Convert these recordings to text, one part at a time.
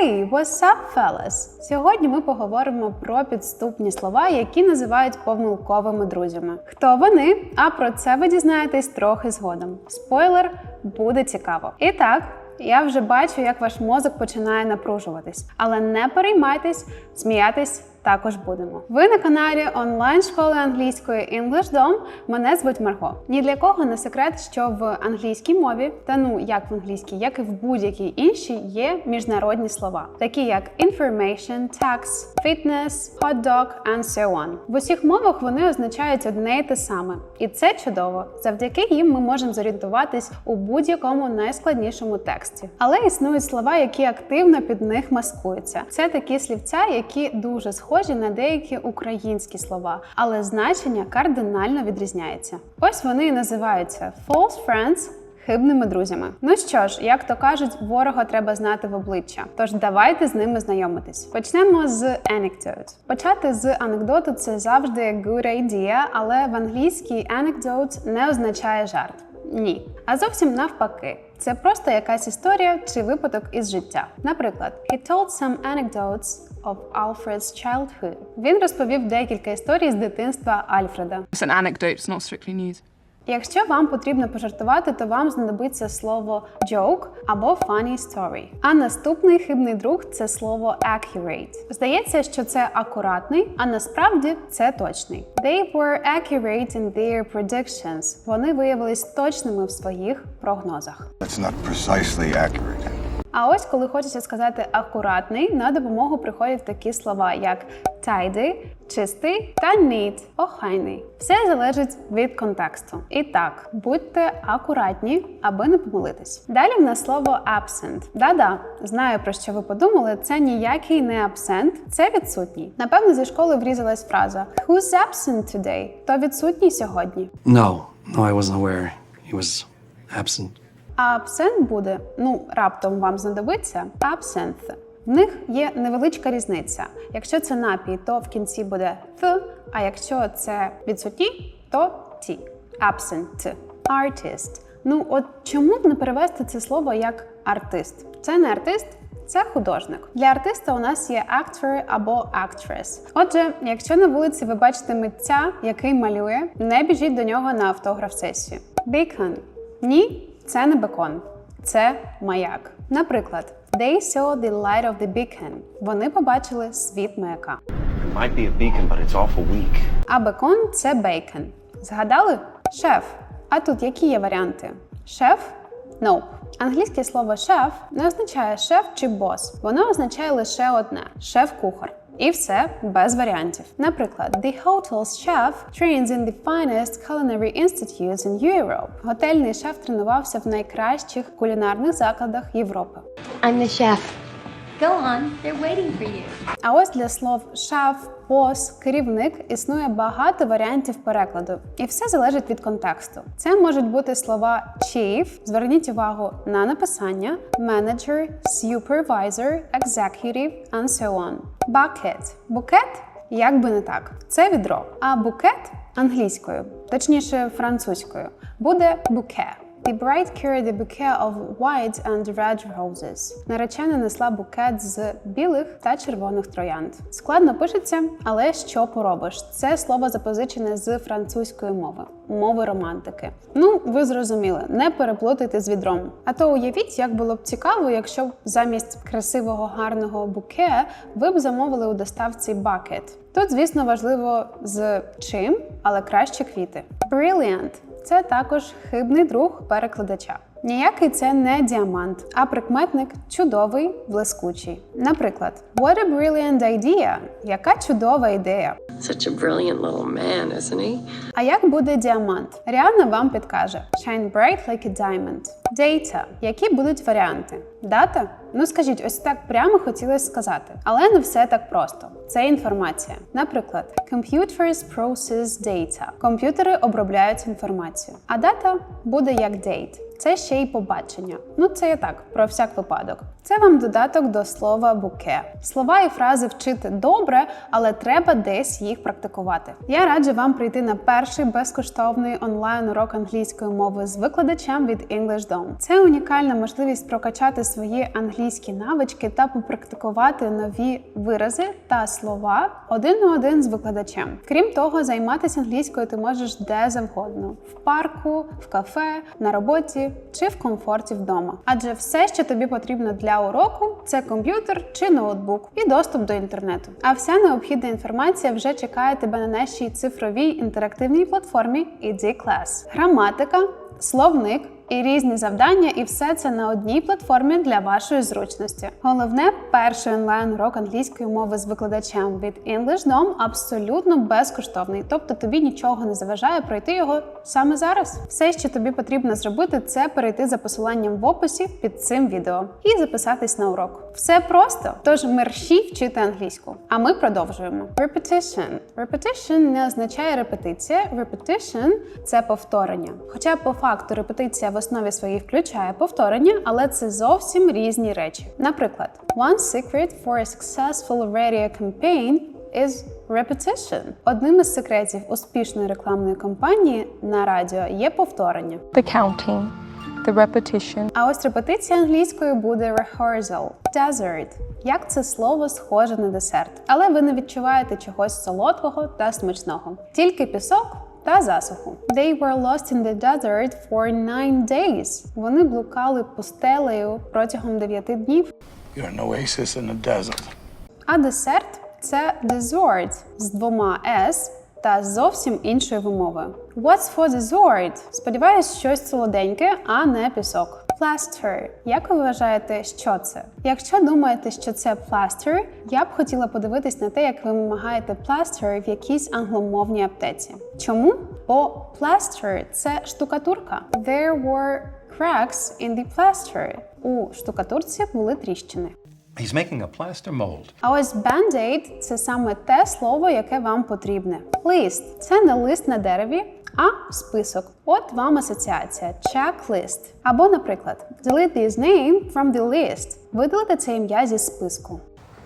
Hey, what's up, fellas? Сьогодні ми поговоримо про підступні слова, які називають помилковими друзями. Хто вони? А про це ви дізнаєтесь трохи згодом. Спойлер буде цікаво. І так. Я вже бачу, як ваш мозок починає напружуватись, але не переймайтесь, сміятись також будемо. Ви на каналі онлайн школи англійської EnglishDom. Мене звуть Марго. Ні для кого не секрет, що в англійській мові, та ну як в англійській, як і в будь-якій іншій, є міжнародні слова, такі як information, tax, fitness, hot dog and so on. В усіх мовах вони означають одне й те саме, і це чудово. Завдяки їм ми можемо зорієнтуватись у будь-якому найскладнішому тексті. Але існують слова, які активно під них маскуються. Це такі слівця, які дуже схожі на деякі українські слова, але значення кардинально відрізняється. Ось вони і називаються false friends, хибними друзями. Ну що ж, як то кажуть, ворога треба знати в обличчя. Тож давайте з ними знайомитись. Почнемо з anecdote. Почати з анекдоту це завжди good idea, але в англійській anecdote не означає жарт. Ні, а зовсім навпаки. Це просто якась історія чи випадок із життя. Наприклад, he told some anecdotes of Alfred's childhood. Він розповів декілька історій з дитинства Альфреда. It's an anecdote, it's not strictly news. Якщо вам потрібно пожартувати, то вам знадобиться слово joke або funny story. А наступний хибний друг це слово accurate. Здається, що це акуратний, а насправді це точний. They were accurate in their predictions. Вони виявились точними в своїх прогнозах. That's not precisely accurate. А ось коли хочеться сказати акуратний, на допомогу приходять такі слова, як tidy, чистий та neat, охайний. Все залежить від контексту. І так, будьте акуратні, аби не помилитись. Далі в нас слово absent. Да-да, знаю про що ви подумали. Це ніякий не абсент, це відсутній. Напевно, зі школи врізалась фраза Who's absent today? То відсутній сьогодні. No, no, I wasn't aware he was absent. А абсент буде, ну раптом вам знадобиться absent. В них є невеличка різниця. Якщо це напій, то в кінці буде th, а якщо це відсутній, то ті. Absent. Artist. Ну от чому б не перевести це слово як артист? Це не артист. Це художник. Для артиста у нас є actor або actress. Отже, якщо на вулиці ви бачите митця, який малює, не біжіть до нього на автограф-сесію. Beacon. Ні, це не бекон, це маяк. Наприклад, they saw the light of the beacon. Вони побачили світ маяка. It might be a beacon, but it's awful weak. А бекон це бейкон. Згадали? Шеф. А тут які є варіанти? Шеф? Nope. Англійське слово шеф не означає шеф чи бос. Воно означає лише одне шеф-кухар. І все без варіантів. Наприклад, the hotel's chef trains in the finest culinary institutes in Europe. Готельний шеф тренувався в найкращих кулінарних закладах Європи. I'm the chef. Go on, they're waiting for you. А ось для слов шеф, бос, керівник існує багато варіантів перекладу, і все залежить від контексту. Це можуть бути слова chief, зверніть увагу на написання, manager, supervisor, executive and so on. Bucket – букет, як би не так, це відро. А букет англійською, точніше французькою, буде bouquet. The bride carried a bouquet of white and red roses. Наречена несла букет з білих та червоних троянд. Складно пишеться, але що поробиш? Це слово запозичене з французької мови, мови романтики. Ну, ви зрозуміли, не переплутайте з відром. А то уявіть, як було б цікаво, якщо б замість красивого гарного буке ви б замовили у доставці бакет. Тут, звісно, важливо з чим, але краще квіти. Brilliant – це також хибний друг перекладача. Ніякий це не діамант, а прикметник чудовий, блискучий. Наприклад, What a brilliant idea! Яка чудова ідея! Such a brilliant little man, isn't he? А як буде діамант? Ріанна вам підкаже: Shine bright like a diamond. Data. Які будуть варіанти? Дата? Ну скажіть, ось так прямо хотілося сказати. Але не все так просто. Це інформація. Наприклад, computers process data. Комп'ютери обробляють інформацію. А дата буде як date. Це ще й побачення. Ну це я так, про всяк випадок. Це вам додаток до слова буке. Слова і фрази вчити добре, але треба десь їх практикувати. Я раджу вам прийти на перший безкоштовний онлайн урок англійської мови з викладачем від English Dome. Це унікальна можливість прокачати свої англійські навички та попрактикувати нові вирази та слова один на один з викладачем. Крім того, займатися англійською ти можеш де завгодно: в парку, в кафе, на роботі чи в комфорті вдома. Адже все, що тобі потрібно для уроку, це комп'ютер чи ноутбук і доступ до інтернету. А вся необхідна інформація вже чекає тебе на нашій цифровій інтерактивній платформі ED Class. Граматика, словник. І різні завдання, і все це на одній платформі для вашої зручності. Головне, перший онлайн урок англійської мови з викладачем від English Dom абсолютно безкоштовний, тобто тобі нічого не заважає пройти його саме зараз. Все, що тобі потрібно зробити, це перейти за посиланням в описі під цим відео і записатись на урок. Все просто. Тож мерщій вчити англійську. А ми продовжуємо. Repetition. Repetition не означає репетиція. Repetition – це повторення. Хоча по факту репетиція основі своїй включає повторення, але це зовсім різні речі. Наприклад, one secret for a successful radio campaign is repetition. Одним із секретів успішної рекламної кампанії на радіо є повторення. the counting, the repetition, А ось репетиція англійською буде rehearsal. Desert. Як це слово схоже на десерт, але ви не відчуваєте чогось солодкого та смачного. Тільки пісок та засуху. They were lost in the desert for nine days. Вони блукали пустелею протягом дев'яти днів. You're an oasis in the desert. А десерт це dessert з двома s та зовсім іншою вимовою. What's for dessert? Сподіваюсь, щось солоденьке, а не пісок. Plaster. Як ви вважаєте, що це? Якщо думаєте, що це plaster, я б хотіла подивитись на те, як ви вимагаєте plaster в якійсь англомовній аптеці. Чому? Бо plaster – це штукатурка. There were cracks in the plaster. У штукатурці були тріщини. He's making a plaster mold. А ось band-aid – це саме те слово, яке вам потрібне. Лист це не лист на дереві, а список. От вам асоціація checklist. Або, наприклад, delete this name from the list. Видалити це ім'я зі списку.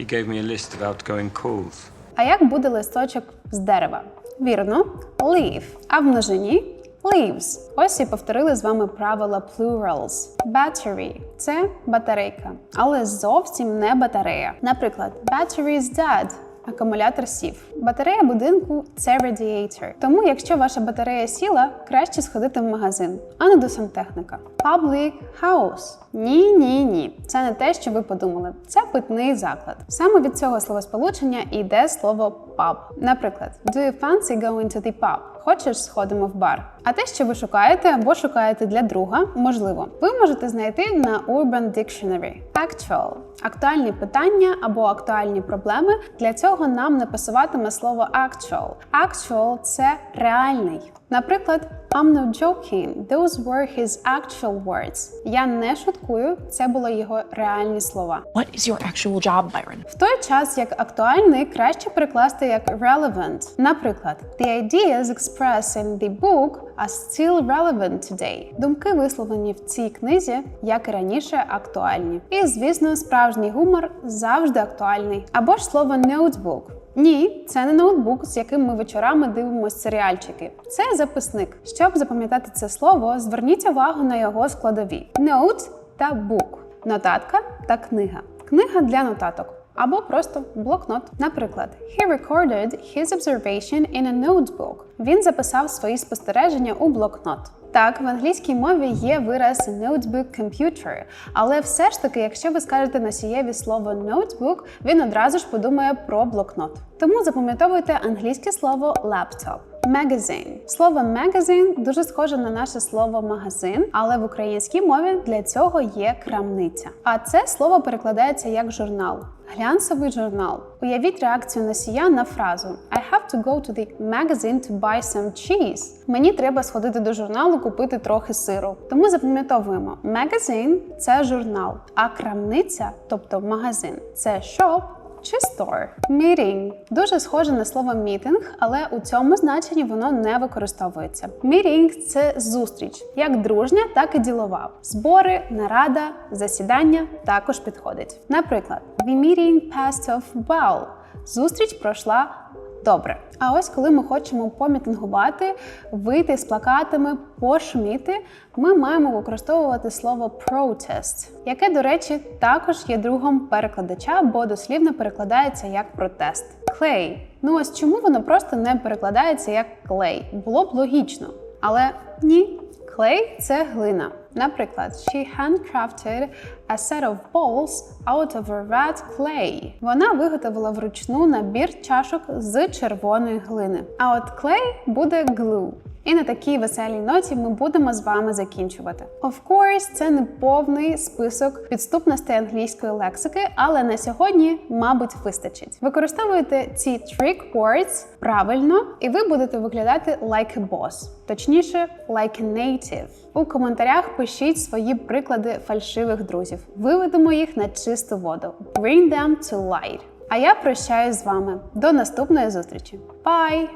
He gave me a list of outgoing calls. А як буде листочок з дерева? Вірно, leaf. А в множині leaves. Ось і повторили з вами правила plurals. Battery – це батарейка, але зовсім не батарея. Наприклад, battery is dead. Акумулятор сів. Батарея будинку це радіатор. Тому, якщо ваша батарея сіла, краще сходити в магазин, а не до сантехніка. Public house. Ні, ні, ні. Це не те, що ви подумали. Це питний заклад. Саме від цього словосполучення йде слово pub. Наприклад, Do you fancy going to the pub? Хочеш, сходимо в бар. А те, що ви шукаєте або шукаєте для друга, можливо, ви можете знайти на Urban Dictionary. Actual – актуальні питання або актуальні проблеми. Для цього нам не пасуватиме слово actual. Actual – це реальний. Наприклад, I'm not joking. Those were his actual words. Я не шуткую. Це були його реальні слова. What is your actual job, Byron? В той час як актуальний краще перекласти як relevant. Наприклад, the ideas expressed in the book are still relevant today. Думки висловлені в цій книзі, як і раніше, актуальні. І звісно, справжній гумор завжди актуальний. Або ж слово notebook. Ні, це не ноутбук, з яким ми вечорами дивимося серіальчики. Це записник. Щоб запам'ятати це слово, зверніть увагу на його складові: note та book. Нотатка та книга. Книга для нотаток. Або просто блокнот. Наприклад, he recorded his observation in a notebook. Він записав свої спостереження у блокнот. Так, в англійській мові є вираз notebook computer, але все ж таки, якщо ви скажете носієві слово notebook, він одразу ж подумає про блокнот. Тому запам'ятовуйте англійське слово laptop. Magazine. Слово magazine дуже схоже на наше слово магазин, але в українській мові для цього є крамниця. А це слово перекладається як журнал. Глянцевий журнал. Уявіть реакцію носія на фразу I have to go to the magazine to buy some cheese. Мені треба сходити до журналу купити трохи сиру. Тому запам'ятовуємо, magazine – це журнал, а крамниця, тобто магазин, це shop чи store. Meeting дуже схоже на слово мітинг, але у цьому значенні воно не використовується. Meeting – це зустріч, як дружня, так і ділова. Збори, нарада, засідання також підходить. Наприклад, the meeting passed off well. Зустріч пройшла Добре. А ось коли ми хочемо помітингувати, вийти з плакатами, пошуміти, ми маємо використовувати слово protest, яке, до речі, також є другом перекладача, бо дослівно перекладається як протест. Clay. Ну ось чому воно просто не перекладається як клей? Було б логічно. Але ні. Clay – це глина. Наприклад, she handcrafted a set of bowls out of red clay. Вона виготовила вручну набір чашок з червоної глини. А от clay буде glue. І на такій веселій ноті ми будемо з вами закінчувати. Of course, це не повний список підступностей англійської лексики, але на сьогодні, мабуть, вистачить. Використовуйте ці trick words правильно, і ви будете виглядати like a boss, точніше, like a native. У коментарях пишіть свої приклади фальшивих друзів. Виведемо їх на чисту воду. Bring them to light. А я прощаюсь з вами. До наступної зустрічі. Bye!